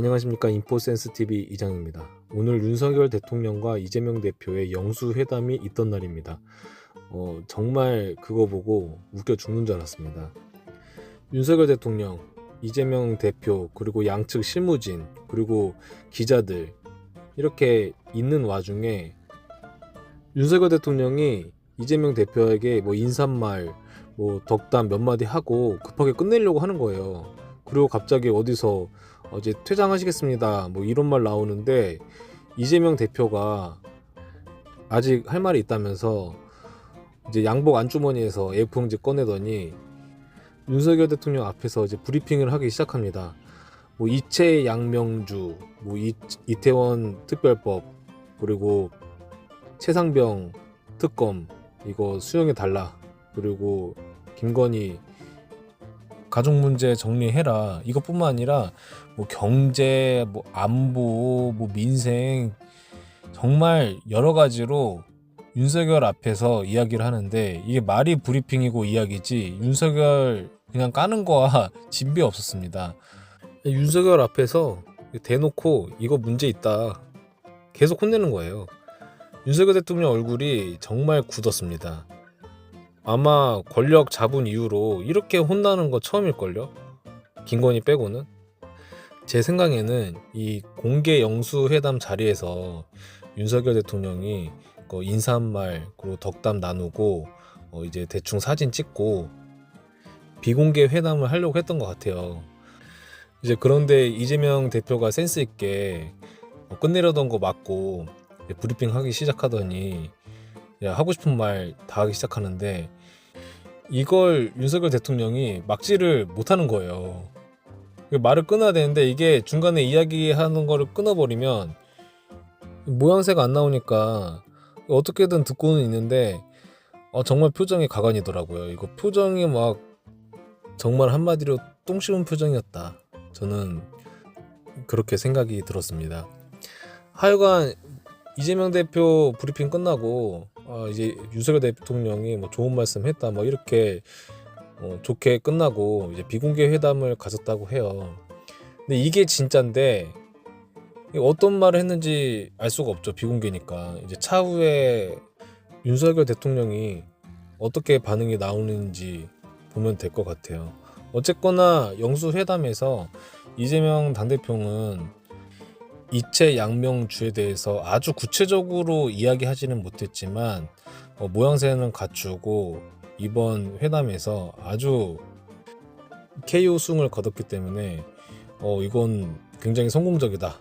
안녕하십니까 인포센스 TV 이장입니다. 오늘 윤석열 대통령과 이재명 대표의 영수 회담이 있던 날입니다. 어, 정말 그거 보고 웃겨 죽는 줄 알았습니다. 윤석열 대통령, 이재명 대표, 그리고 양측 실무진, 그리고 기자들 이렇게 있는 와중에 윤석열 대통령이 이재명 대표에게 뭐 인사말, 뭐 덕담 몇 마디 하고 급하게 끝내려고 하는 거예요. 그리고 갑자기 어디서 어제 퇴장하시겠습니다. 뭐 이런 말 나오는데 이재명 대표가 아직 할 말이 있다면서 이제 양복 안주머니에서 A4용지 꺼내더니 윤석열 대통령 앞에서 이제 브리핑을 하기 시작합니다. 뭐 이채 양명주, 뭐 이, 이태원 특별법 그리고 최상병 특검 이거 수용해 달라. 그리고 김건희 가족 문제 정리해라. 이것뿐만 아니라 뭐 경제, 뭐 안보, 뭐 민생 정말 여러 가지로 윤석열 앞에서 이야기를 하는데 이게 말이 브리핑이고 이야기지 윤석열 그냥 까는 거와 진비 없었습니다. 윤석열 앞에서 대놓고 이거 문제 있다. 계속 혼내는 거예요. 윤석열 대통령 얼굴이 정말 굳었습니다. 아마 권력 잡은 이후로 이렇게 혼나는 거 처음일걸요? 김건희 빼고는? 제 생각에는 이 공개 영수회담 자리에서 윤석열 대통령이 그 인사한 말 그리고 덕담 나누고 어 이제 대충 사진 찍고 비공개 회담을 하려고 했던 것 같아요. 이제 그런데 이재명 대표가 센스 있게 어 끝내려던 거 맞고 브리핑 하기 시작하더니 야, 하고 싶은 말 다 하기 시작하는데 이걸 윤석열 대통령이 막지를 못하는 거예요. 말을 끊어야 되는데 이게 중간에 이야기하는 거를 끊어버리면 모양새가 안 나오니까 어떻게든 듣고는 있는데 어, 정말 표정이 가관이더라고요. 이거 표정이 막 정말 한마디로 똥 씹은 표정이었다. 저는 그렇게 생각이 들었습니다. 하여간 이재명 대표 브리핑 끝나고 어, 이제 윤석열 대통령이 뭐 좋은 말씀 했다 뭐 이렇게 어, 좋게 끝나고 이제 비공개 회담을 가졌다고 해요. 근데 이게 진짜인데 어떤 말을 했는지 알 수가 없죠 비공개니까 이제 차후에 윤석열 대통령이 어떻게 반응이 나오는지 보면 될 것 같아요. 어쨌거나 영수 회담에서 이재명 당대표는 이채 양명주에 대해서 아주 구체적으로 이야기하지는 못했지만 어, 모양새는 갖추고 이번 회담에서 아주 KO 승을 거뒀기 때문에 어, 이건 굉장히 성공적이다.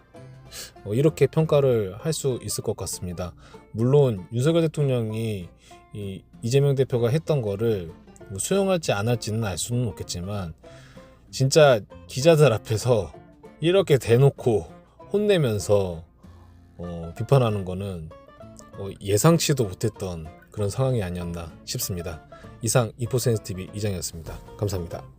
어, 이렇게 평가를 할 수 있을 것 같습니다. 물론 윤석열 대통령이 이 이재명 대표가 했던 거를 뭐 수용할지 안 할지는 알 수는 없겠지만 진짜 기자들 앞에서 이렇게 대놓고 혼내면서 어, 비판하는 거는 어, 예상치도 못했던 그런 상황이 아니었나 싶습니다. 이상 이포센스 TV 이장이었습니다. 감사합니다.